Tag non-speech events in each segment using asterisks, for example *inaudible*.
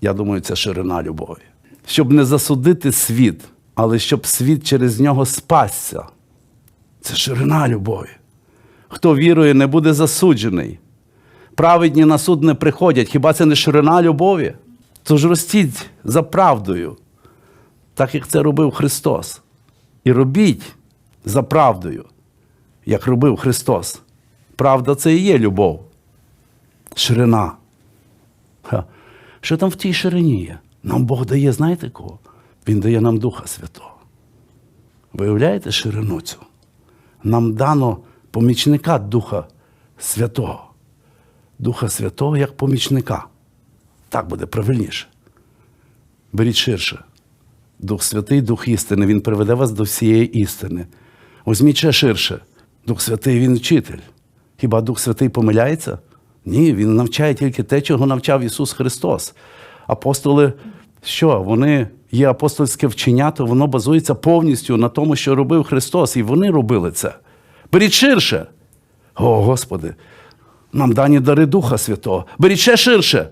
Я думаю, це ширина любові. Щоб не засудити світ, але щоб світ через нього спасся. Це ширина любові. Хто вірує, не буде засуджений. Праведні на суд не приходять. Хіба це не ширина любові? Тож ростіть за правдою, так як це робив Христос. І робіть за правдою, як робив Христос. Правда це і є любов. Ширина. Що там в тій ширині є? Нам Бог дає, знаєте кого? Він дає нам Духа Святого. Виявляєте ширину цю? Нам дано помічника Духа Святого. Духа Святого як помічника. Так буде правильніше. Беріть ширше. Дух Святий, Дух істини, Він приведе вас до всієї істини. Візьміть ще ширше. Дух Святий, Він вчитель. Хіба Дух Святий помиляється? Ні, Він навчає тільки те, чого навчав Ісус Христос. Апостоли, що? Вони є апостольське вчення, то воно базується повністю на тому, що робив Христос, і вони робили це. Беріть ширше. О, Господи, нам дані дари Духа Святого. Беріть ще ширше.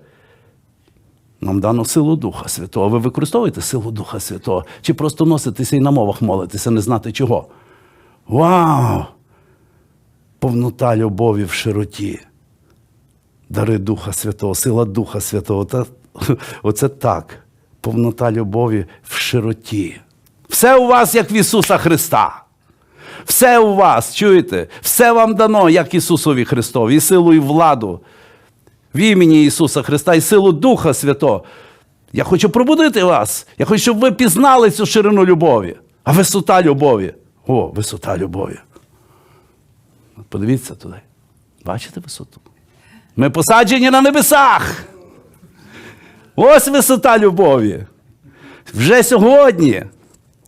Нам дано силу Духа Святого. Ви використовуєте силу Духа Святого? Чи просто носитеся і на мовах молитеся, не знати чого? Вау! Повнота любові в широті. Дари Духа Святого, сила Духа Святого. Та, *laughs* оце так. Повнота любові в широті. Все у вас, як в Ісуса Христа. Все у вас, чуєте? Все вам дано, як Ісусові Христові, і силу, і владу в імені Ісуса Христа і силу Духа Святого. Я хочу пробудити вас. Я хочу, щоб ви пізнали цю ширину любові. А висота любові. О, висота любові. Подивіться туди. Бачите висоту? Ми посаджені на небесах. Ось висота любові. Вже сьогодні.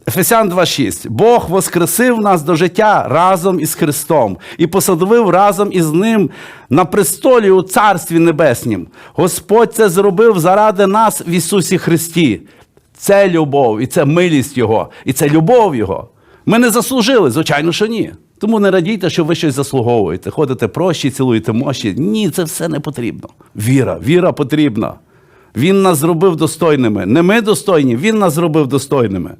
Ефесян 2.6. Бог воскресив нас до життя разом із Христом і посадовив разом із Ним на престолі у Царстві Небеснім. Господь це зробив заради нас в Ісусі Христі. Це любов, і це милість Його, і це любов Його. Ми не заслужили, звичайно, що ні. Тому не радійте, що ви щось заслуговуєте. Ходите прощі, цілуєте мощі. Ні, це все не потрібно. Віра, віра потрібна. Він нас зробив достойними. Не ми достойні, Він нас зробив достойними.